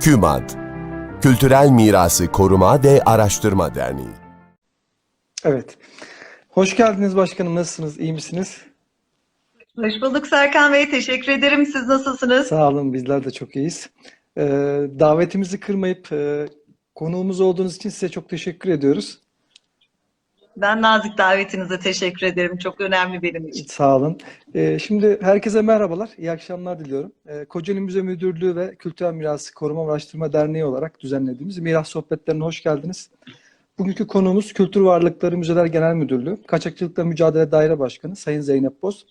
KÜMAD Kültürel Mirası Koruma ve Araştırma Derneği Evet. Hoş geldiniz başkanım. Nasılsınız? İyi misiniz? Hoş bulduk Serkan Bey. Teşekkür ederim. Siz nasılsınız? Sağ olun. Bizler de çok iyiyiz. Ee, davetimizi kırmayıp e, konuğumuz olduğunuz için size çok teşekkür ediyoruz. Ben nazik davetinize teşekkür ederim. Çok önemli benim için. Sağ olun. Ee, şimdi herkese merhabalar. İyi akşamlar diliyorum. Ee, Kocaeli Müze Müdürlüğü ve Kültürel Mirası Koruma Araştırma Derneği olarak düzenlediğimiz Miras Sohbetlerine hoş geldiniz. Bugünkü konuğumuz Kültür Varlıkları Müzeler Genel Müdürlüğü, Kaçakçılıkla Mücadele Daire Başkanı Sayın Zeynep Boz.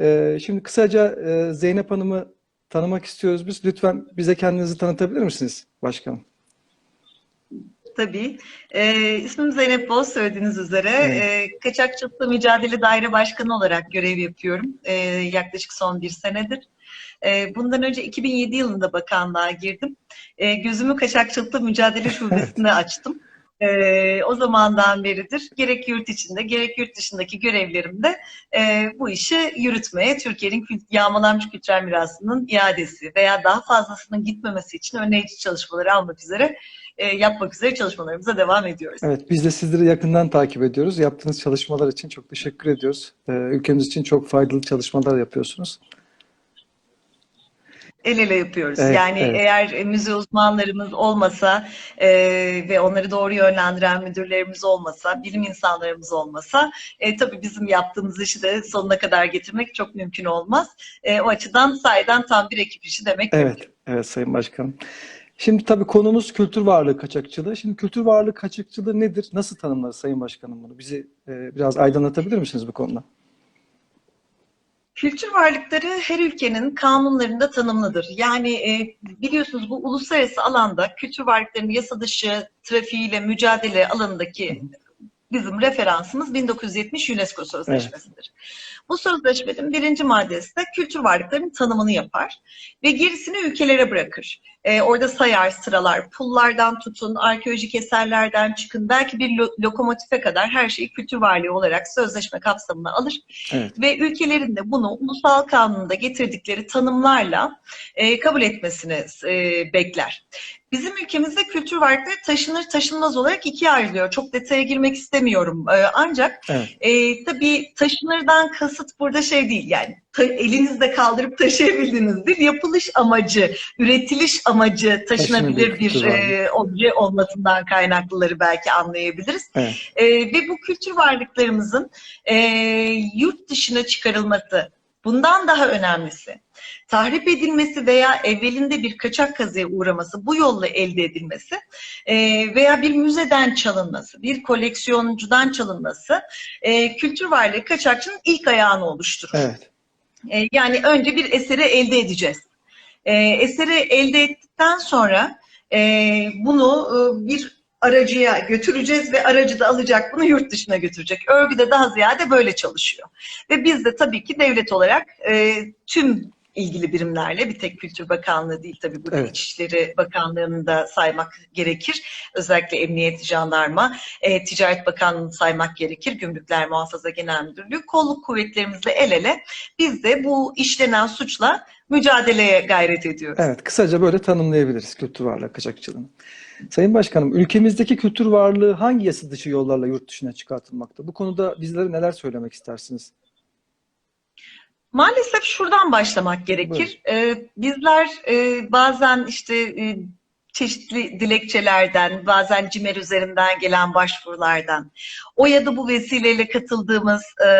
Ee, şimdi kısaca e, Zeynep Hanım'ı tanımak istiyoruz biz. Lütfen bize kendinizi tanıtabilir misiniz başkanım? Tabii. Ee, ismim Zeynep Boz söylediğiniz üzere. Evet. Ee, Kaçakçılıkla Mücadele Daire Başkanı olarak görev yapıyorum. Ee, yaklaşık son bir senedir. Ee, bundan önce 2007 yılında bakanlığa girdim. Ee, gözümü Kaçakçılıkla Mücadele Şubesi'ne açtım. Ee, o zamandan beridir gerek yurt içinde gerek yurt dışındaki görevlerimde e, bu işi yürütmeye, Türkiye'nin yağmalanmış kültürel mirasının iadesi veya daha fazlasının gitmemesi için önleyici çalışmaları almak üzere e, yapmak üzere çalışmalarımıza devam ediyoruz. Evet, biz de sizleri yakından takip ediyoruz. Yaptığınız çalışmalar için çok teşekkür ediyoruz. Ee, ülkemiz için çok faydalı çalışmalar yapıyorsunuz. El ele yapıyoruz. Evet, yani evet. eğer müze uzmanlarımız olmasa e, ve onları doğru yönlendiren müdürlerimiz olmasa, bilim insanlarımız olmasa e, tabii bizim yaptığımız işi de sonuna kadar getirmek çok mümkün olmaz. E, o açıdan sahiden tam bir ekip işi demek Evet, evet Sayın Başkanım. Şimdi tabii konumuz kültür varlığı kaçakçılığı. Şimdi kültür varlığı kaçakçılığı nedir? Nasıl tanımlar Sayın Başkanım bunu? Bizi e, biraz aydınlatabilir misiniz bu konuda? Kültür varlıkları her ülkenin kanunlarında tanımlıdır. Yani e, biliyorsunuz bu uluslararası alanda kültür varlıklarının yasa dışı trafiğiyle mücadele alanındaki bizim referansımız 1970 UNESCO Sözleşmesi'dir. Bu sözleşmenin birinci maddesi de kültür varlıklarının tanımını yapar ve gerisini ülkelere bırakır. E, orada sayar, sıralar, pullardan tutun, arkeolojik eserlerden çıkın, belki bir lo- lokomotife kadar her şeyi kültür varlığı olarak sözleşme kapsamına alır Evet. ve ülkelerin de bunu ulusal kanunda getirdikleri tanımlarla e, kabul etmesini e, bekler. Bizim ülkemizde kültür varlıkları taşınır taşınmaz olarak ikiye ayrılıyor. Çok detaya girmek istemiyorum. E, ancak Evet. e, tabii taşınırdan kasıt burada şey değil yani elinizde kaldırıp taşıyabildiğiniz değil. Yapılış amacı, üretiliş amacı taşınabilir bir e, obje olmasından kaynaklıları belki anlayabiliriz. Evet. E, ve bu kültür varlıklarımızın e, yurt dışına çıkarılması, bundan daha önemlisi, tahrip edilmesi veya evvelinde bir kaçak kazıya uğraması, bu yolla elde edilmesi e, veya bir müzeden çalınması, bir koleksiyoncudan çalınması e, kültür varlığı kaçakçının ilk ayağını oluşturur. Evet. E, yani önce bir eseri elde edeceğiz. E, eseri elde ettikten sonra e, bunu e, bir aracıya götüreceğiz ve aracı da alacak bunu yurt dışına götürecek. Örgü de daha ziyade böyle çalışıyor. Ve biz de tabii ki devlet olarak e, tüm ilgili birimlerle bir tek Kültür Bakanlığı değil tabii burada Evet. İçişleri Bakanlığı'nı da saymak gerekir. Özellikle Emniyet, Jandarma, e, Ticaret Bakanlığı'nı saymak gerekir. Gümrükler Muhafaza Genel Müdürlüğü, kolluk kuvvetlerimizle el ele biz de bu işlenen suçla mücadeleye gayret ediyoruz. Evet, kısaca böyle tanımlayabiliriz kültür varlığı kaçakçılığını. Sayın Başkanım, ülkemizdeki kültür varlığı hangi yasa dışı yollarla yurt dışına çıkartılmakta? Bu konuda bizlere neler söylemek istersiniz? Maalesef şuradan başlamak gerekir. Ee, bizler e, bazen işte e, çeşitli dilekçelerden, bazen CİMER üzerinden gelen başvurulardan, o ya da bu vesileyle katıldığımız e,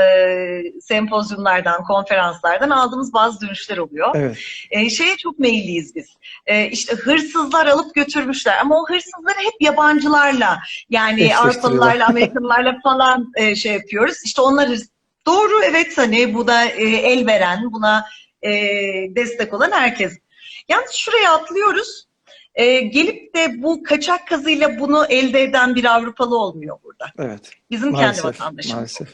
sempozyumlardan, konferanslardan aldığımız bazı dönüşler oluyor. Evet, E, şeye çok meyilliyiz biz. E, işte hırsızlar alıp götürmüşler ama o hırsızları hep yabancılarla yani. Avrupalılarla, Amerikalılarla falan e, şey yapıyoruz. İşte onlar doğru evet hani bu da e, el veren, buna e, destek olan herkes. Yalnız şuraya atlıyoruz. E, gelip de bu kaçak kazıyla bunu elde eden bir Avrupalı olmuyor burada. evet. Bizim kendi Maalesef, vatandaşımız. maalesef.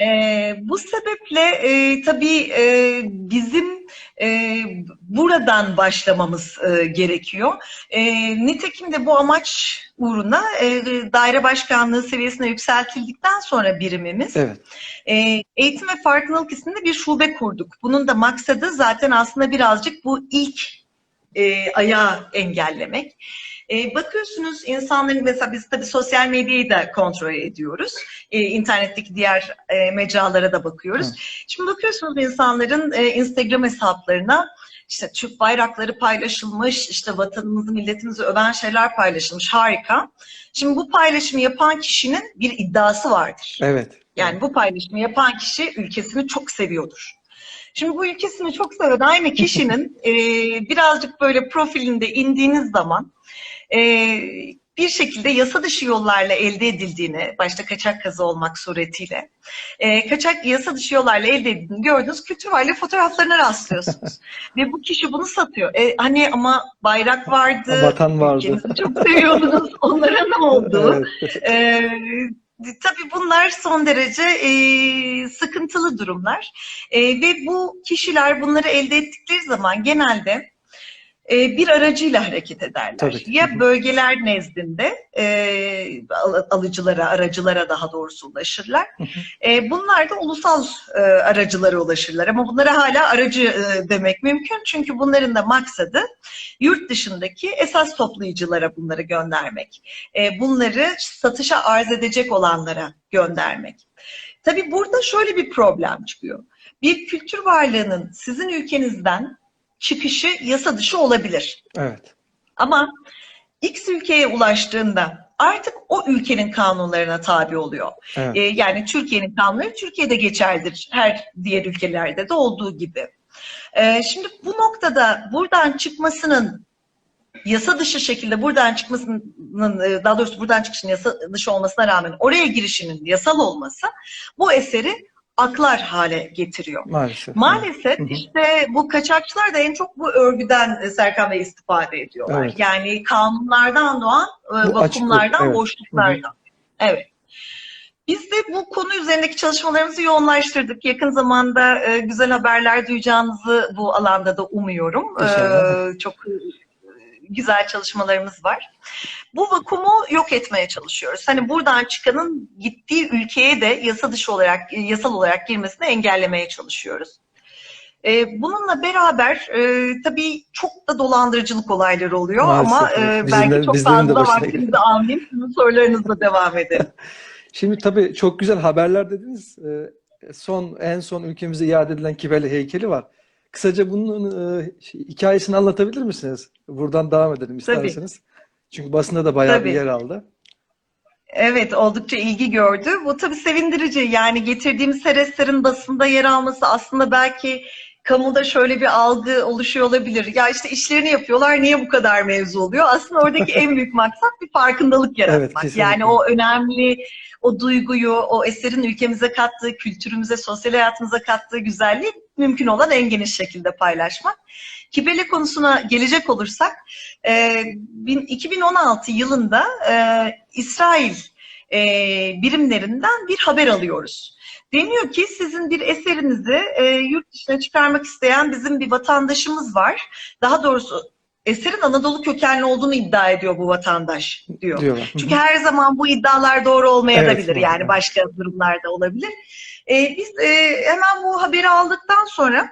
Ee, bu sebeple e, tabii e, bizim e, buradan başlamamız e, gerekiyor. E, nitekim de bu amaç uğruna e, daire başkanlığı seviyesine yükseltildikten sonra birimimiz Evet, e, eğitim ve farkındalık isimli bir şube kurduk. Bunun da maksadı zaten aslında birazcık bu ilk e, ayağı engellemek. E, bakıyorsunuz insanların mesela biz tabii sosyal medyayı da kontrol ediyoruz. E, internetteki diğer e, mecralara da bakıyoruz. Şimdi bakıyorsunuz insanların e, Instagram hesaplarına işte Türk bayrakları paylaşılmış, işte vatanımızı, milletimizi öven şeyler paylaşılmış. Harika. Şimdi bu paylaşımı yapan kişinin bir iddiası vardır. Evet. Yani bu paylaşımı yapan kişi ülkesini çok seviyordur. Şimdi bu ülkesini çok seven aynı kişinin e, birazcık böyle profilinde indiğiniz zaman bir şekilde yasa dışı yollarla elde edildiğini, başta kaçak kazı olmak suretiyle, e, kaçak yasa dışı yollarla elde edildiğini gördüğünüz kültür varlığı fotoğraflarına rastlıyorsunuz. Ve bu kişi bunu satıyor. E, hani ama bayrak vardı, Vatan vardı. çok seviyordunuz, onlara ne oldu? Evet. Ee, tabii bunlar son derece e, sıkıntılı durumlar E, ve bu kişiler bunları elde ettikleri zaman genelde e, bir aracıyla hareket ederler. Tabii. Ya bölgeler nezdinde e, al- alıcılara, aracılara daha doğrusu ulaşırlar. E, bunlar da ulusal e, aracılara ulaşırlar ama bunlara hala aracı e, demek mümkün çünkü bunların da maksadı yurt dışındaki esas toplayıcılara bunları göndermek. E, bunları satışa arz edecek olanlara göndermek. Tabii burada şöyle bir problem çıkıyor. Bir kültür varlığının sizin ülkenizden çıkışı yasa dışı olabilir. Evet. Ama X ülkeye ulaştığında artık o ülkenin kanunlarına tabi oluyor. Evet. Ee, yani Türkiye'nin kanunları Türkiye'de geçerlidir. Her diğer ülkelerde de olduğu gibi. Ee, şimdi bu noktada buradan çıkmasının yasa dışı şekilde buradan çıkmasının e, daha doğrusu buradan çıkışının yasa dışı olmasına rağmen oraya girişinin yasal olması bu eseri aklar hale getiriyor. Maalesef. Maalesef hı. işte bu kaçakçılar da en çok bu örgüden e, Serkan Bey istifade ediyorlar. Evet. Yani kanunlardan doğan e, açıklık, vakumlardan, evet. boşluklardan. Evet. Biz de bu konu üzerindeki çalışmalarımızı yoğunlaştırdık. Yakın zamanda e, güzel haberler duyacağınızı bu alanda da umuyorum. E, çok güzel çalışmalarımız var. Bu vakumu yok etmeye çalışıyoruz. Hani buradan çıkanın gittiği ülkeye de yasa dışı olarak, yasal olarak girmesini engellemeye çalışıyoruz. Ee, bununla beraber e, tabii çok da dolandırıcılık olayları oluyor Maalesef, ama e, de- belki çok fazla vaktinizi almayayım. Sizin sorularınızla devam edelim. Şimdi tabii çok güzel haberler dediniz. Ee, Son en son ülkemize iade edilen Kibele heykeli var. Kısaca bunun e, şey, hikayesini anlatabilir misiniz? Buradan devam edelim Tabii. isterseniz. Çünkü basında da bayağı bir Tabii. yer aldı. Evet, oldukça ilgi gördü. Bu tabii sevindirici. Yani getirdiğimiz her eserin basında yer alması aslında belki kamuda şöyle bir algı oluşuyor olabilir. Ya işte işlerini yapıyorlar, niye bu kadar mevzu oluyor? Aslında oradaki en büyük maksat bir farkındalık yaratmak. kesinlikle. Yani o önemli, o duyguyu, o eserin ülkemize kattığı, kültürümüze, sosyal hayatımıza kattığı güzelliği mümkün olan en geniş şekilde paylaşmak. Kibele konusuna gelecek olursak, e, bin- 2016 yılında e, İsrail e, birimlerinden bir haber alıyoruz. Deniyor ki sizin bir eserinizi e, yurt dışına çıkarmak isteyen bizim bir vatandaşımız var. Daha doğrusu eserin Anadolu kökenli olduğunu iddia ediyor bu vatandaş diyor. Diyorlar. Çünkü her zaman bu iddialar doğru olmayabilir Evet, yani başka durumlarda olabilir. E, biz e, hemen bu haberi aldıktan sonra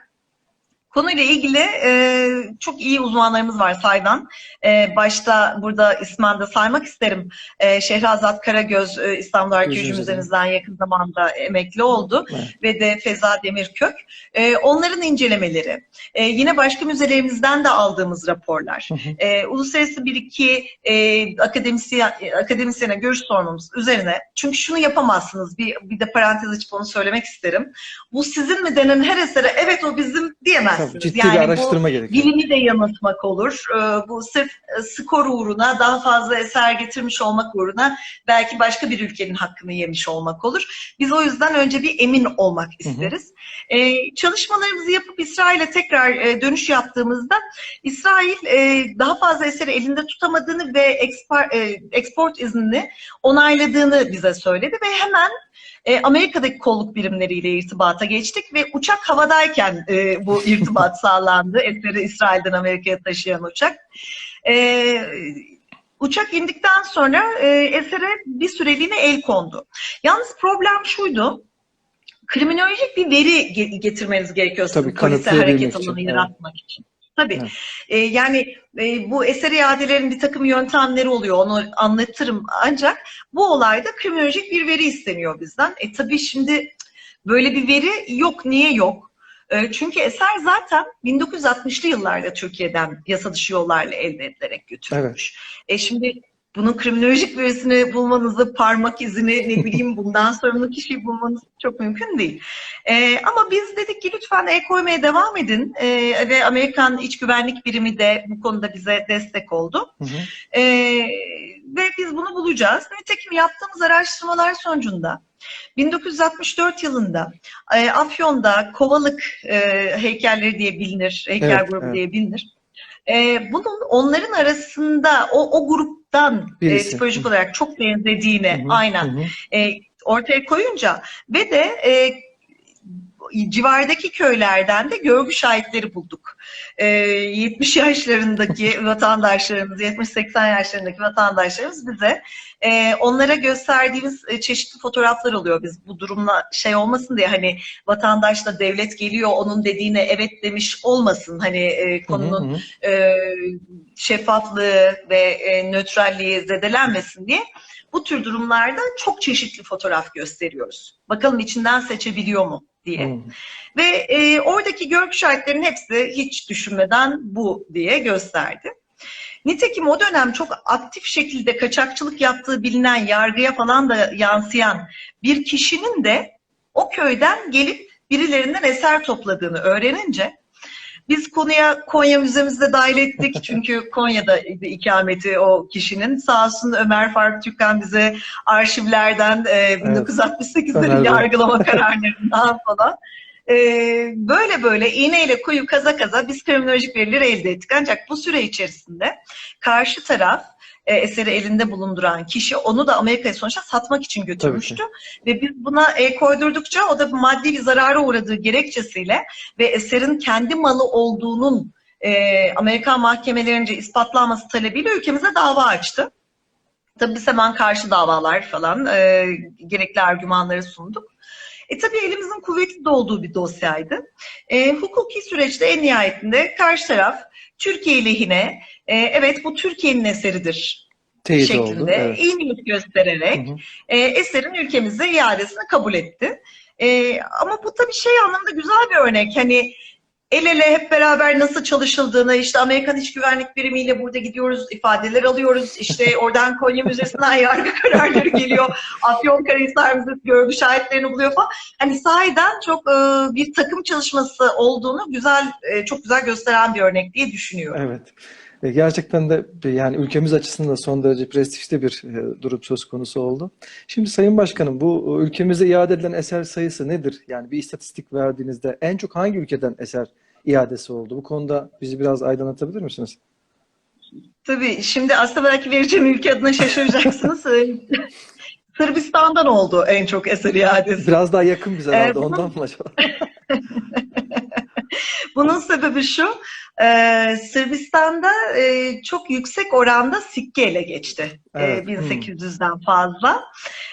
konuyla ilgili e, çok iyi uzmanlarımız var saydan. E, başta burada ismen de saymak isterim. E, Şehrazat Karagöz e, İstanbul Arkeoloji Müzemizden. Yakın zamanda emekli oldu Evet. ve de Feza Demirkök. E, onların incelemeleri, e, yine başka müzelerimizden de aldığımız raporlar, Hı hı. e, uluslararası bir iki e, akademisyen, akademisyene görüş sormamız üzerine. Çünkü şunu yapamazsınız, bir, bir de parantez açıp onu söylemek isterim. Bu sizin mi denen her esere evet o bizim diyemezsiniz. Tabii, ciddi yani bir bu araştırma gerekiyor. bilimi de yanıltmak olur. Ee, Bu sırf e, skor uğruna daha fazla eser getirmiş olmak uğruna belki başka bir ülkenin hakkını yemiş olmak olur. Biz o yüzden önce bir emin olmak isteriz. Ee, Çalışmalarımızı yapıp İsrail'e tekrar e, dönüş yaptığımızda İsrail e, daha fazla eseri elinde tutamadığını ve export iznini onayladığını bize söyledi ve hemen e, Amerika'daki kolluk birimleriyle irtibata geçtik ve uçak havadayken e, bu irtibat sağlandı. Eseri İsrail'den Amerika'ya taşıyan uçak. E, uçak indikten sonra e, esere bir süreliğine el kondu. Yalnız problem şuydu. Kriminolojik bir veri ge- getirmeniz gerekiyor Tabii, polise hareket alanı yaratmak için. Tabii. Evet. Ee, yani e, bu eser iadelerin bir takım yöntemleri oluyor. Onu anlatırım. Ancak bu olayda kriminolojik bir veri isteniyor bizden. E tabii şimdi böyle bir veri yok. Niye yok? E, çünkü eser zaten 1960'lı yıllarda Türkiye'den yasa dışı yollarla elde edilerek götürülmüş. E şimdi bunun kriminolojik verisini bulmanızı, parmak izini, ne bileyim bundan sorumlu kişiyi bulmanız çok mümkün değil. Ee, ama biz dedik ki lütfen el koymaya devam edin Ee, ve Amerikan İç Güvenlik Birimi de bu konuda bize destek oldu. Hı hı. Ee, ve biz bunu bulacağız. Nitekim yaptığımız araştırmalar sonucunda 1964 yılında e, Afyon'da Kovalık e, heykelleri diye bilinir, heykel Evet, grubu evet. diye bilinir. E, bunun onların arasında o, o gruptan e, tipolojik olarak çok benzediğini Hı hı, aynen hı. e, ortaya koyunca ve de e, civardaki köylerden de görgü şahitleri bulduk. E, 70 yaşlarındaki vatandaşlarımız, 70-80 yaşlarındaki vatandaşlarımız bize e, onlara gösterdiğimiz e, çeşitli fotoğraflar oluyor. Biz bu durumla şey olmasın diye hani vatandaşla devlet geliyor onun dediğine evet demiş olmasın. Hani e, konunun Hı hı, hı. e, şeffaflığı ve e, nötralliği zedelenmesin diye bu tür durumlarda çok çeşitli fotoğraf gösteriyoruz. Bakalım içinden seçebiliyor mu diye. Hı. Ve e, oradaki görgü şahitlerinin hepsi hiç düşünmeden bu diye gösterdi. Nitekim o dönem çok aktif şekilde kaçakçılık yaptığı bilinen, yargıya falan da yansıyan bir kişinin de o köyden gelip birilerinden eser topladığını öğrenince biz konuya Konya Müzemizde dahil ettik. Çünkü Konya'da ikameti o kişinin. Sağ olsun Ömer Faruk Türkan bize arşivlerden e, 1968'lerin Ömer Bey. yargılama kararlarından falan e, böyle böyle iğneyle kuyu kaza kaza biz kriminolojik verileri elde ettik. Ancak bu süre içerisinde karşı taraf e, eseri elinde bulunduran kişi onu da Amerika'ya sonuçta satmak için götürmüştü. Ve biz buna el koydurdukça o da maddi bir zarara uğradığı gerekçesiyle ve eserin kendi malı olduğunun e, Amerikan mahkemelerince ispatlanması talebiyle ülkemize dava açtı. Tabii biz hemen karşı davalar falan e, gerekli argümanları sunduk. E tabii elimizin kuvvetli de olduğu bir dosyaydı. E, hukuki süreçte en nihayetinde karşı taraf Türkiye lehine e, evet bu Türkiye'nin eseridir Teyit şeklinde oldu. Evet. iyi niyet göstererek Hı hı. e, eserin ülkemize iadesini kabul etti. E, ama bu tabii şey anlamda güzel bir örnek. Hani el ele hep beraber nasıl çalışıldığını, işte Amerikan İç Güvenlik Birimiyle burada gidiyoruz, ifadeler alıyoruz. İşte oradan Konya Müzesi'nden yargı kararları geliyor. Afyonkarahisar Müzesi görgü şahitlerini buluyor falan. Hani sahiden çok e, bir takım çalışması olduğunu güzel, e, çok güzel gösteren bir örnek diye düşünüyorum. Evet. E, Gerçekten de yani ülkemiz açısından son derece prestijli bir e, durum söz konusu oldu. Şimdi Sayın Başkanım bu e, ülkemize iade edilen eser sayısı nedir? Yani bir istatistik verdiğinizde en çok hangi ülkeden eser iadesi oldu? Bu konuda bizi biraz aydınlatabilir misiniz? Tabii şimdi aslında belki vereceğim ülke adına şaşıracaksınız. Ee, Sırbistan'dan oldu en çok eser iadesi. Biraz daha yakın bize herhalde Ee, bunu- ondan mı acaba? Bunun sebebi şu, e, Sırbistan'da e, çok yüksek oranda sikke ele geçti. E, Evet, 1800'den fazla.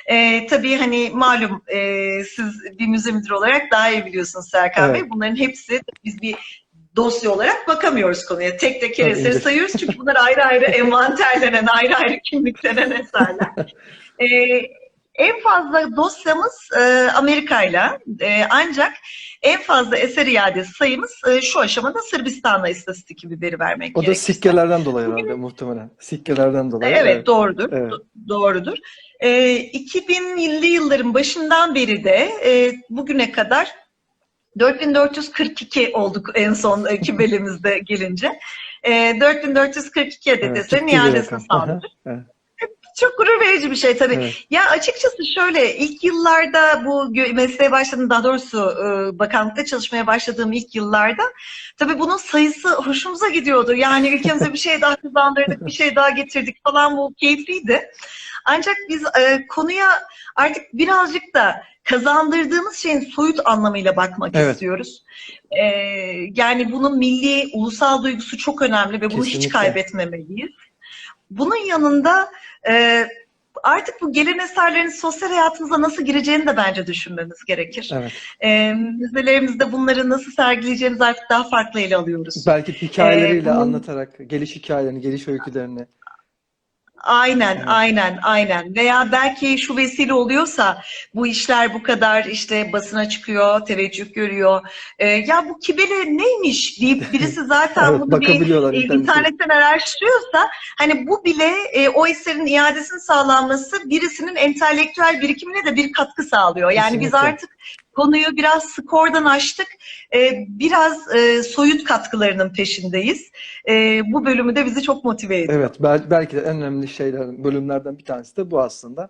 E, tabii hani malum e, siz bir müze müdürü olarak daha iyi biliyorsunuz Serkan Evet. Bey. Bunların hepsi biz bir dosya olarak bakamıyoruz konuya. Tek tek her eseri sayıyoruz çünkü bunlar ayrı ayrı envanterlenen, ayrı ayrı kimliklenen eserler. Ee, en fazla dosyamız e, Amerika'yla e, ancak en fazla eser iadesi sayımız e, şu aşamada Sırbistan'la istatistik bir veri vermek O da gerekirse. sikkelerden dolayı herhalde muhtemelen. Sikkelerden dolayı. Evet, doğrudur. Evet. Do- Doğrudur. E, 2000'li yılların başından beri de e, bugüne kadar 4442 olduk en son e, kübelimizde gelince. E, 4442 adet Evet, eserin iadesini sağladık. Çok gurur verici bir şey tabii. evet. Ya açıkçası şöyle ilk yıllarda bu mesleğe başladığım daha doğrusu e, bakanlıkta çalışmaya başladığım ilk yıllarda tabii bunun sayısı hoşumuza gidiyordu. Yani ülkemize bir şey daha kazandırdık, bir şey daha getirdik falan bu keyifliydi. Ancak biz e, konuya artık birazcık da kazandırdığımız şeyin soyut anlamıyla bakmak Evet. istiyoruz. E, yani bunun milli, ulusal duygusu çok önemli ve bunu hiç Kesinlikle. kaybetmemeliyiz. Bunun yanında e, artık bu gelen eserlerin sosyal hayatımıza nasıl gireceğini de bence düşünmemiz gerekir. Evet. E, müzelerimizde bunları nasıl sergileyeceğimizi artık daha farklı ele alıyoruz. Belki hikayeleriyle Ee, bunun- anlatarak geliş hikayelerini, geliş öykülerini. Aynen, aynen, aynen. Veya belki şu vesile oluyorsa bu işler bu kadar işte basına çıkıyor, teveccüh görüyor. Ee, ya bu kibele neymiş deyip birisi zaten Evet, bunu bir e, internette. internetten araştırıyorsa hani bu bile e, o eserin iadesinin sağlanması birisinin entelektüel birikimine de bir katkı sağlıyor. Yani biz Kesinlikle. artık konuyu biraz skordan açtık. E, biraz e, soyut katkılarının peşindeyiz. E, bu bölümü de bizi çok motive ediyor. Evet, bel- belki de en önemli şeyler, bölümlerden bir tanesi de bu aslında.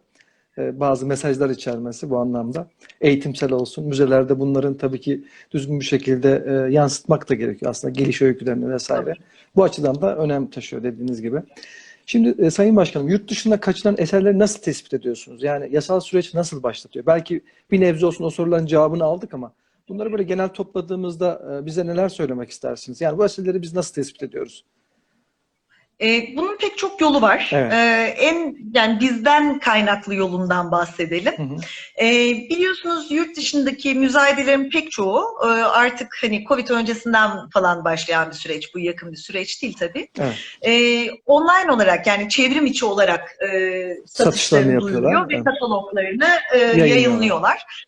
Ee, bazı mesajlar içermesi bu anlamda. Eğitimsel olsun, müzelerde bunların tabii ki düzgün bir şekilde e, yansıtmak da gerekiyor aslında geliş öykülerini vesaire. Bu açıdan da önem taşıyor dediğiniz gibi. Şimdi e, Sayın Başkanım, yurt dışında kaçılan eserleri nasıl tespit ediyorsunuz? Yani yasal süreç nasıl başlatıyor? Belki bir nebze olsun o soruların cevabını aldık ama bunları böyle genel topladığımızda e, bize neler söylemek istersiniz? Yani bu eserleri biz nasıl tespit ediyoruz? E, bunun pek çok yolu var. Evet. E, en yani bizden kaynaklı yolundan bahsedelim. Hı hı. E, biliyorsunuz yurt dışındaki müzayedelerin pek çoğu e, artık hani Covid öncesinden falan başlayan bir süreç. Bu yakın bir süreç değil tabii. Evet. E, online olarak yani çevrim içi olarak e, Satışlarını duyuruyor ve evet. kataloglarını e, Yayınlıyorlar. yayınlıyorlar.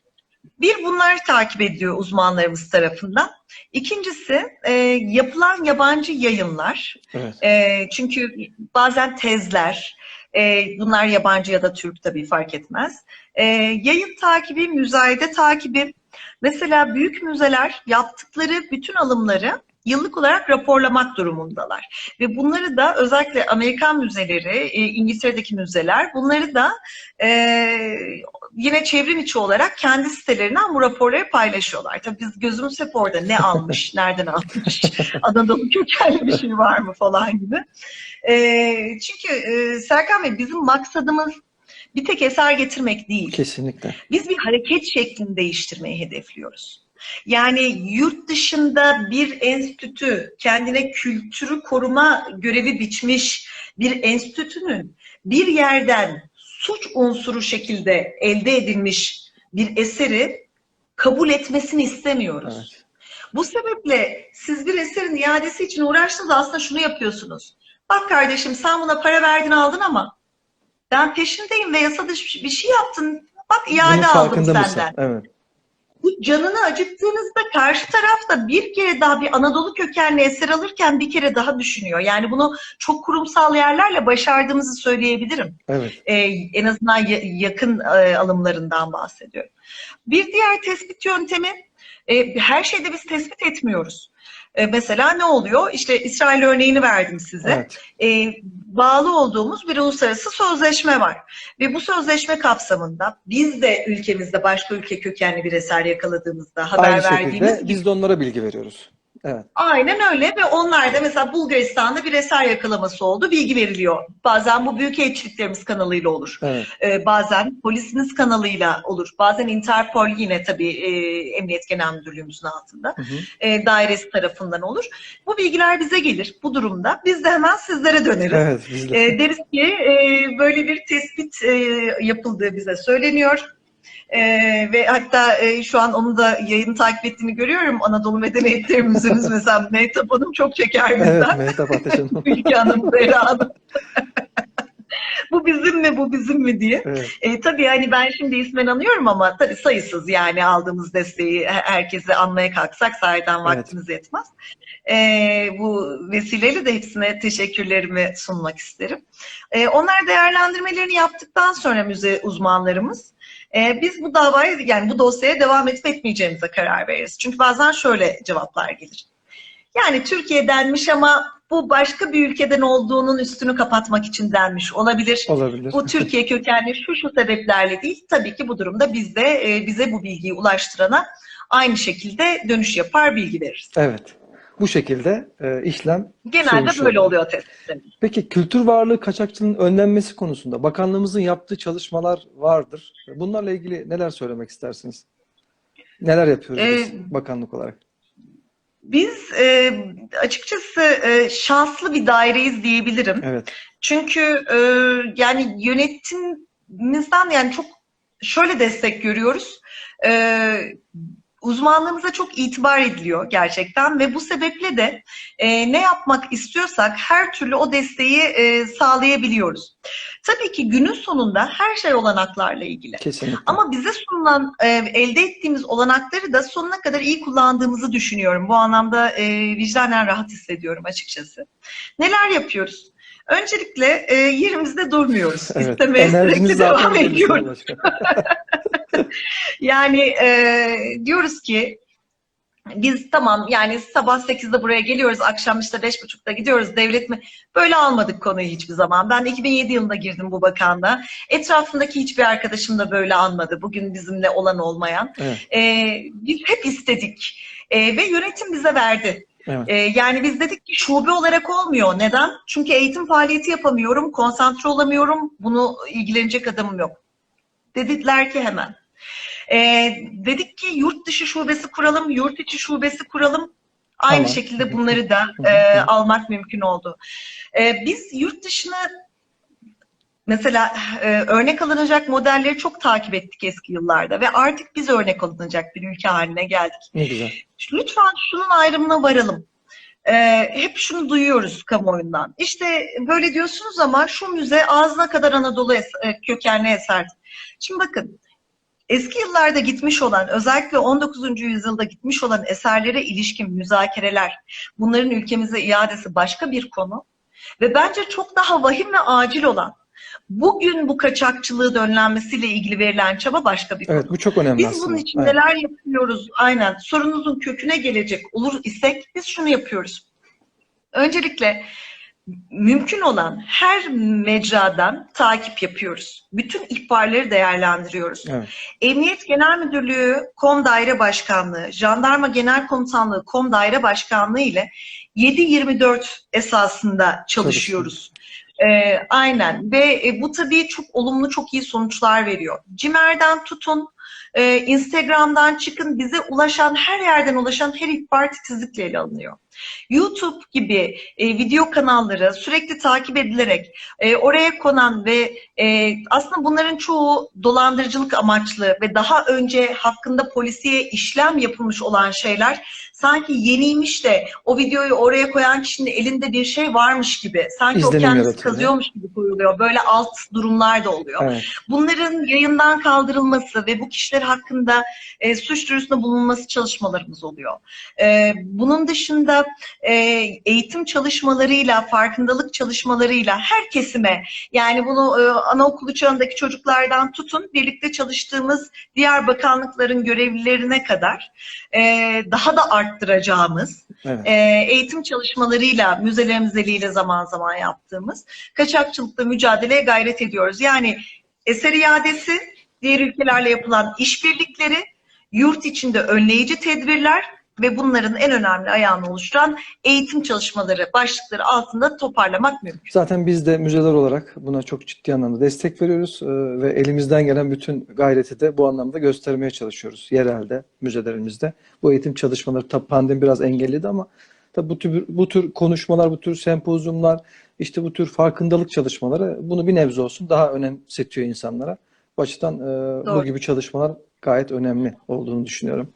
Bir bunlar takip ediyor uzmanlarımız tarafından. İkincisi e, yapılan yabancı yayınlar. Evet. E, çünkü bazen tezler, e, bunlar yabancı ya da Türk tabii fark etmez. E, yayın takibi, müzayede takibi. Mesela büyük müzeler yaptıkları bütün alımları yıllık olarak raporlamak durumundalar. Ve bunları da özellikle Amerikan müzeleri, e, İngiltere'deki müzeler bunları da e, yine çevrim içi olarak kendi sitelerinden bu raporları paylaşıyorlar. Tabii biz gözümüz hep orada ne almış, nereden almış, Anadolu kökenli bir şey var mı falan gibi. E, çünkü e, Serkan Bey bizim maksadımız bir tek eser getirmek değil. Kesinlikle. Biz bir hareket şeklini değiştirmeyi hedefliyoruz. Yani yurt dışında bir enstitü kendine kültürü koruma görevi biçmiş bir enstitünün bir yerden suç unsuru şekilde elde edilmiş bir eseri kabul etmesini istemiyoruz. Evet. Bu sebeple siz bir eserin iadesi için uğraştığınızda aslında şunu yapıyorsunuz. Bak kardeşim sen buna para verdin aldın ama ben peşindeyim ve yasa dışı bir şey yaptın. Bak Bunun iade aldım farkında mısın? senden. Evet. Bu canını acıttığınızda karşı taraf da bir kere daha bir Anadolu kökenli eser alırken bir kere daha düşünüyor. Yani bunu çok kurumsal yerlerle başardığımızı söyleyebilirim. Evet. Ee, en azından ya- yakın e, alımlarından bahsediyorum. Bir diğer tespit yöntemi e, her şeyde biz tespit etmiyoruz. E, mesela ne oluyor? İşte İsrail örneğini verdim size Evet. e, bağlı olduğumuz bir uluslararası sözleşme var. Ve bu sözleşme kapsamında biz de ülkemizde başka ülke kökenli bir eser yakaladığımızda haber Aynı verdiğimiz şekilde gibi biz de onlara bilgi veriyoruz. Evet. Aynen öyle ve onlar da mesela Bulgaristan'da bir eser yakalaması oldu, bilgi veriliyor. Bazen bu büyük elçiliklerimiz kanalıyla olur. Evet. Ee, bazen polisimiz kanalıyla olur. Bazen Interpol yine tabii e, Emniyet Genel Müdürlüğümüzün altında Hı hı. e, dairesi tarafından olur. Bu bilgiler bize gelir bu durumda. Biz de hemen sizlere döneriz. Evet. Biz de. E, deriz ki e, böyle bir tespit e, yapıldığı bize söyleniyor. E, ve hatta e, şu an onun da yayını takip ettiğini görüyorum. Anadolu Medeniyetleri Müzemiz mesela Mehtap Hanım çok çeker Evet. bizden. Mehtap Ateş Hanım. Ülke Hanım, Zehra Hanım. bu bizim mi, bu bizim mi diye. Evet. E, tabii hani ben şimdi ismen anıyorum ama tabii sayısız yani aldığımız desteği he- herkese anmaya kalksak sahiden vaktimiz yetmez. E, bu vesileyle de hepsine teşekkürlerimi sunmak isterim. E, onlar değerlendirmelerini yaptıktan sonra müze uzmanlarımız e, biz bu davayı yani bu dosyaya devam etip etmeyeceğimize karar veririz. Çünkü bazen şöyle cevaplar gelir. Yani Türkiye denmiş ama bu başka bir ülkeden olduğunun üstünü kapatmak için denmiş olabilir. Olabilir. Bu Türkiye kökenli şu şu sebeplerle değil. Tabii ki bu durumda biz de e, bize bu bilgiyi ulaştırana aynı şekilde dönüş yapar, bilgi veririz. Evet. Bu şekilde e, işlem Genelde böyle oluyor. tespitlerimiz. Peki kültür varlığı kaçakçılığının önlenmesi konusunda bakanlığımızın yaptığı çalışmalar vardır. Bunlarla ilgili neler söylemek istersiniz? Neler yapıyoruz biz Ee, bakanlık olarak? Biz e, açıkçası e, şanslı bir daireyiz diyebilirim. Evet. Çünkü e, yani yönetim ekibimizden yani çok şöyle destek görüyoruz. Ee, uzmanlığımıza çok itibar ediliyor gerçekten ve bu sebeple de e, ne yapmak istiyorsak her türlü o desteği e, sağlayabiliyoruz. Tabii ki günün sonunda her şey olanaklarla ilgili. Kesinlikle. Ama bize sunulan, e, elde ettiğimiz olanakları da sonuna kadar iyi kullandığımızı düşünüyorum. Bu anlamda e, vicdanen rahat hissediyorum açıkçası. Neler yapıyoruz? Öncelikle e, yerimizde durmuyoruz. İstemeye enerjiniz sürekli devam ediyoruz. Yani e, diyoruz ki biz tamam yani sabah 8'de buraya geliyoruz, akşam işte 5.30'da gidiyoruz. Devlet mi? Böyle almadık konuyu hiçbir zaman. Ben 2007 yılında girdim bu bakanlığa. Etrafımdaki hiçbir arkadaşım da böyle almadı. Bugün bizimle olan olmayan. Evet. E, biz hep istedik. E, ve yönetim bize verdi. Evet. E, yani biz dedik ki şube olarak olmuyor. Neden? Çünkü eğitim faaliyeti yapamıyorum, konsantre olamıyorum. Bunu ilgilenecek adamım yok. Dediler ki hemen. Ee, dedik ki yurt dışı şubesi kuralım, yurt içi şubesi kuralım. Aynı Tamam. şekilde bunları da e, almak mümkün oldu. Ee, biz yurt dışına mesela e, örnek alınacak modelleri çok takip ettik eski yıllarda ve artık biz örnek alınacak bir ülke haline geldik. Ne güzel. Lütfen şunun ayrımına varalım. Ee, hep şunu duyuyoruz kamuoyundan. İşte böyle diyorsunuz ama şu müze ağzına kadar Anadolu es- e, kökenli eser. Şimdi bakın eski yıllarda gitmiş olan özellikle 19. yüzyılda gitmiş olan eserlere ilişkin müzakereler bunların ülkemize iadesi başka bir konu ve bence çok daha vahim ve acil olan bugün bu kaçakçılığı önlenmesiyle ilgili verilen çaba başka bir konu. Evet bu çok önemli Biz aslında. bunun için Evet. neler yapıyoruz? Aynen. Sorunuzun köküne gelecek olur isek biz şunu yapıyoruz. Öncelikle mümkün olan her mecradan takip yapıyoruz. Bütün ihbarları değerlendiriyoruz. Evet. Emniyet Genel Müdürlüğü Kom Daire Başkanlığı, Jandarma Genel Komutanlığı Kom Daire Başkanlığı ile 7-24 esasında çalışıyoruz. Ee, aynen ve e, bu tabii çok olumlu, çok iyi sonuçlar veriyor. Cimer'den tutun, e, Instagram'dan çıkın, bize ulaşan, her yerden ulaşan her ihbar titizlikle ele alınıyor. YouTube gibi e, video kanalları sürekli takip edilerek e, oraya konan ve e, aslında bunların çoğu dolandırıcılık amaçlı ve daha önce hakkında polisiye işlem yapılmış olan şeyler sanki yeniymiş de o videoyu oraya koyan kişinin elinde bir şey varmış gibi sanki İzlenim o kendisi yaratılıyor. kazıyormuş gibi koyuluyor. Böyle alt durumlar da oluyor. Evet. Bunların yayından kaldırılması ve bu kişiler hakkında e, suç duyurusunda bulunması çalışmalarımız oluyor. E, bunun dışında e, eğitim çalışmalarıyla, farkındalık çalışmalarıyla her kesime yani bunu e, anaokulu çağındaki çocuklardan tutun birlikte çalıştığımız diğer bakanlıkların görevlilerine kadar e, daha da arttıracağımız Evet. e, eğitim çalışmalarıyla, müzelerimiz eliyle zaman zaman yaptığımız kaçakçılıkla mücadeleye gayret ediyoruz. Yani eser iadesi, diğer ülkelerle yapılan işbirlikleri, yurt içinde önleyici tedbirler ve bunların en önemli ayağını oluşturan eğitim çalışmaları başlıkları altında toparlamak mümkün. Zaten biz de müzeler olarak buna çok ciddi anlamda destek veriyoruz e, ve elimizden gelen bütün gayreti de bu anlamda göstermeye çalışıyoruz yerelde, müzelerimizde. Bu eğitim çalışmaları tabii pandemi biraz engelledi ama tabii bu tür bu tür konuşmalar, bu tür sempozyumlar, işte bu tür farkındalık çalışmaları bunu bir nebze olsun daha önemsetiyor insanlara. Bu açıdan e, bu gibi çalışmalar gayet önemli olduğunu düşünüyorum.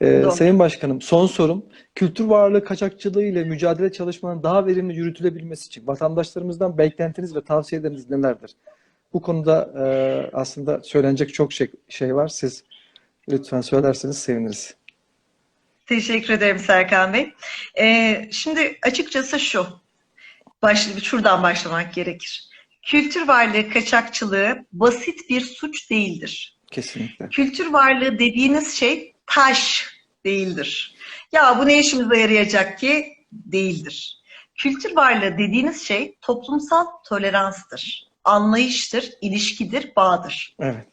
E, Doğru. Sayın Başkanım, son sorum. Kültür varlığı kaçakçılığı ile mücadele çalışmalarının daha verimli yürütülebilmesi için vatandaşlarımızdan beklentiniz ve tavsiyeleriniz nelerdir? Bu konuda e, aslında söylenecek çok şey, şey var. Siz lütfen söylerseniz seviniriz. Teşekkür ederim Serkan Bey. Ee, şimdi açıkçası şu, baş, şuradan başlamak gerekir. Kültür varlığı kaçakçılığı basit bir suç değildir. Kesinlikle. Kültür varlığı dediğiniz şey taş değildir. Ya bu ne işimize yarayacak ki? Değildir. Kültür varlığı dediğiniz şey toplumsal toleranstır, anlayıştır, ilişkidir, bağdır. Evet.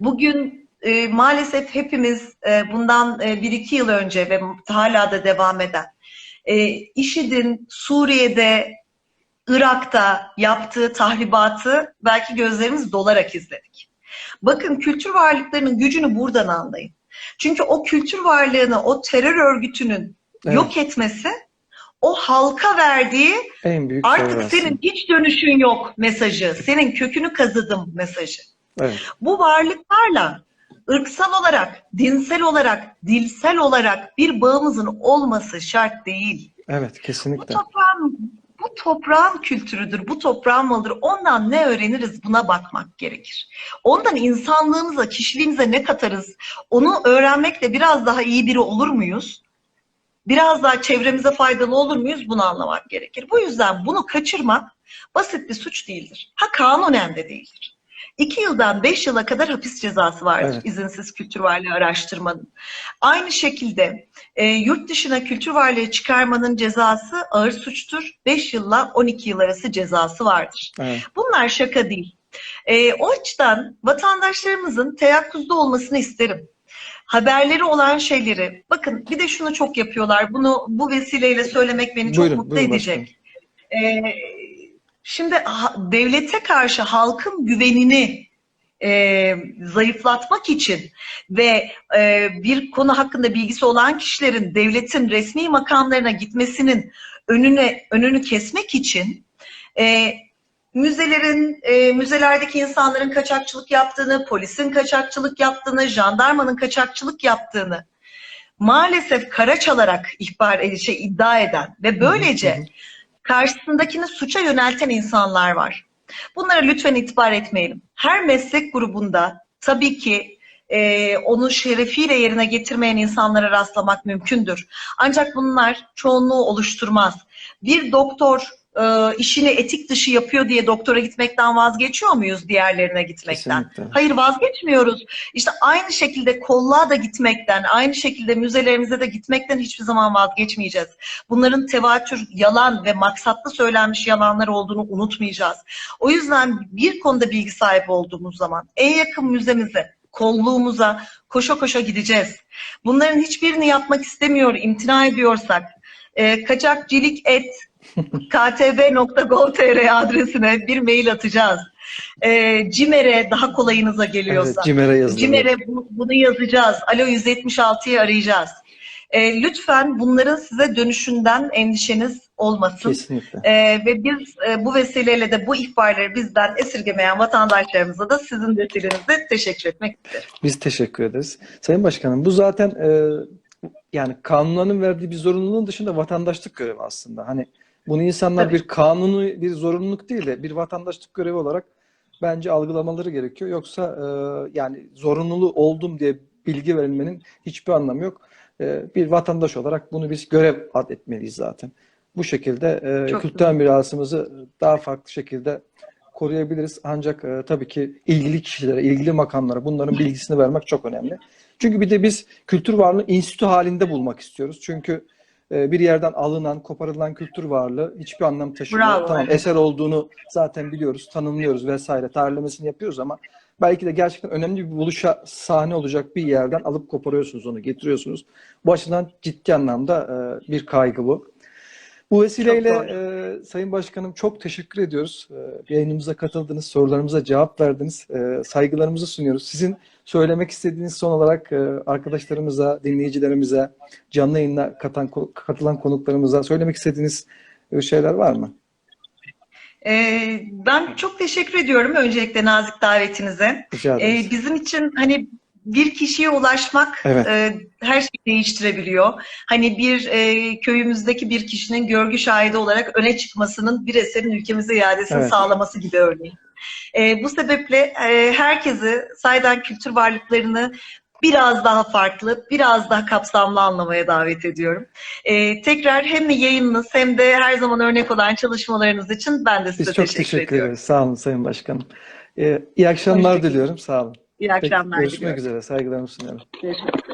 Bugün e, maalesef hepimiz e, bundan e, bir iki yıl önce ve hala da devam eden e, IŞİD'in Suriye'de, Irak'ta yaptığı tahribatı belki gözlerimiz dolarak izledik. Bakın kültür varlıklarının gücünü buradan anlayın. Çünkü o kültür varlığını o terör örgütünün Evet. yok etmesi o halka verdiği En büyük artık aslında. senin hiç dönüşün yok mesajı, senin kökünü kazıdım mesajı. Evet. Bu varlıklarla ırksal olarak, dinsel olarak, dilsel olarak bir bağımızın olması şart değil. Evet Bu kesinlikle. toprağın bu toprağın kültürüdür, bu toprağın malıdır. Ondan ne öğreniriz buna bakmak gerekir. Ondan insanlığımıza, kişiliğimize ne katarız? Onu öğrenmekle biraz daha iyi biri olur muyuz? Biraz daha çevremize faydalı olur muyuz? Bunu anlamak gerekir. Bu yüzden bunu kaçırmak basit bir suç değildir. Ha kanunen de değildir. İki yıldan beş yıla kadar hapis cezası vardır Evet. izinsiz kültür varlığı araştırmanın. Aynı şekilde e, yurt dışına kültür varlığı çıkarmanın cezası ağır suçtur. 5 yılla 12 yıl arası cezası vardır. Evet. Bunlar şaka değil. E, o açıdan vatandaşlarımızın teyakkuzda olmasını isterim. Haberleri olan şeyleri, bakın bir de şunu çok yapıyorlar. Bunu bu vesileyle söylemek beni çok Buyurun, mutlu buyurun edecek. E, şimdi devlete karşı halkın güvenini e, zayıflatmak için ve e, bir konu hakkında bilgisi olan kişilerin devletin resmi makamlarına gitmesinin önüne önünü kesmek için e, müzelerin, e, müzelerdeki insanların kaçakçılık yaptığını, polisin kaçakçılık yaptığını, jandarmanın kaçakçılık yaptığını maalesef kara çalarak ihbar şey iddia eden ve böylece hı hı. Karşısındakini suça yönelten insanlar var. Bunlara lütfen itibar etmeyelim. Her meslek grubunda tabii ki e, onu şerefiyle yerine getirmeyen insanlara rastlamak mümkündür. Ancak bunlar çoğunluğu oluşturmaz. Bir doktor e, işini etik dışı yapıyor diye doktora gitmekten vazgeçiyor muyuz diğerlerine gitmekten? Kesinlikle. Hayır vazgeçmiyoruz. İşte aynı şekilde kolluğa da gitmekten, aynı şekilde müzelerimize de gitmekten hiçbir zaman vazgeçmeyeceğiz. Bunların tevatür, yalan ve maksatlı söylenmiş yalanlar olduğunu unutmayacağız. O yüzden bir konuda bilgi sahibi olduğumuz zaman en yakın müzemize, kolluğumuza koşa koşa gideceğiz. Bunların hiçbirini yapmak istemiyor, imtina ediyorsak, e, kaçakcilik et ktb.gov.tr adresine bir mail atacağız. E, CİMER'e daha kolayınıza geliyorsa. Evet, CİMER'e yazılır. CİMER'e bu- bunu yazacağız. Alo 176'yı arayacağız. E, lütfen bunların size dönüşünden endişeniz olmasın. Kesinlikle. E, ve biz e, bu vesileyle de bu ihbarları bizden esirgemeyen vatandaşlarımıza da sizin vesilenizle teşekkür etmek isterim. Biz teşekkür ederiz. Sayın Başkanım bu zaten e, yani kanunların verdiği bir zorunluluğun dışında vatandaşlık görevi aslında. Hani bunu insanlar Tabii. bir kanunu bir zorunluluk değil de bir vatandaşlık görevi olarak bence algılamaları gerekiyor. Yoksa e, yani zorunluluğu oldum diye bilgi verilmenin hiçbir anlamı yok. E, bir vatandaş olarak bunu biz görev ad etmeliyiz zaten. Bu şekilde e, Çok kültürel mirasımızı daha farklı şekilde koruyabiliriz. Ancak e, tabii ki ilgili kişilere, ilgili makamlara bunların bilgisini vermek çok önemli. Çünkü bir de biz kültür varlığı enstitü halinde bulmak istiyoruz. Çünkü bir yerden alınan, koparılan kültür varlığı hiçbir anlam taşımıyor. Bravo, Tamam eser olduğunu zaten biliyoruz, tanımlıyoruz vesaire, tarihlemesini yapıyoruz ama belki de gerçekten önemli bir buluşa sahne olacak bir yerden alıp koparıyorsunuz onu, getiriyorsunuz. Bu açıdan ciddi anlamda e, bir kaygı bu. Bu vesileyle e, Sayın Başkanım çok teşekkür ediyoruz. E, yayınımıza katıldınız, sorularımıza cevap verdiniz. E, saygılarımızı sunuyoruz. Sizin söylemek istediğiniz son olarak e, arkadaşlarımıza, dinleyicilerimize, canlı yayına katan, katılan konuklarımıza söylemek istediğiniz e, şeyler var mı? Ee, ben çok teşekkür ediyorum öncelikle nazik davetinize. Ee, bizim için hani bir kişiye ulaşmak Evet. e, her şeyi değiştirebiliyor. Hani bir e, köyümüzdeki bir kişinin görgü şahidi olarak öne çıkmasının bir eserin ülkemize iadesini Evet. sağlaması gibi örneğin. E, bu sebeple e, herkesi saydan kültür varlıklarını biraz daha farklı, biraz daha kapsamlı anlamaya davet ediyorum. E, tekrar hem yayınınız hem de her zaman örnek olan çalışmalarınız için ben de size Biz çok teşekkür, teşekkür, ediyorum. ederiz. Sağ olun Sayın Başkanım. E, iyi akşamlar diliyorum. Sağ olun. İyi Peki, akşamlar görüşmek diliyorum. üzere. Saygılarımı sunuyorum. Görüşmek üzere.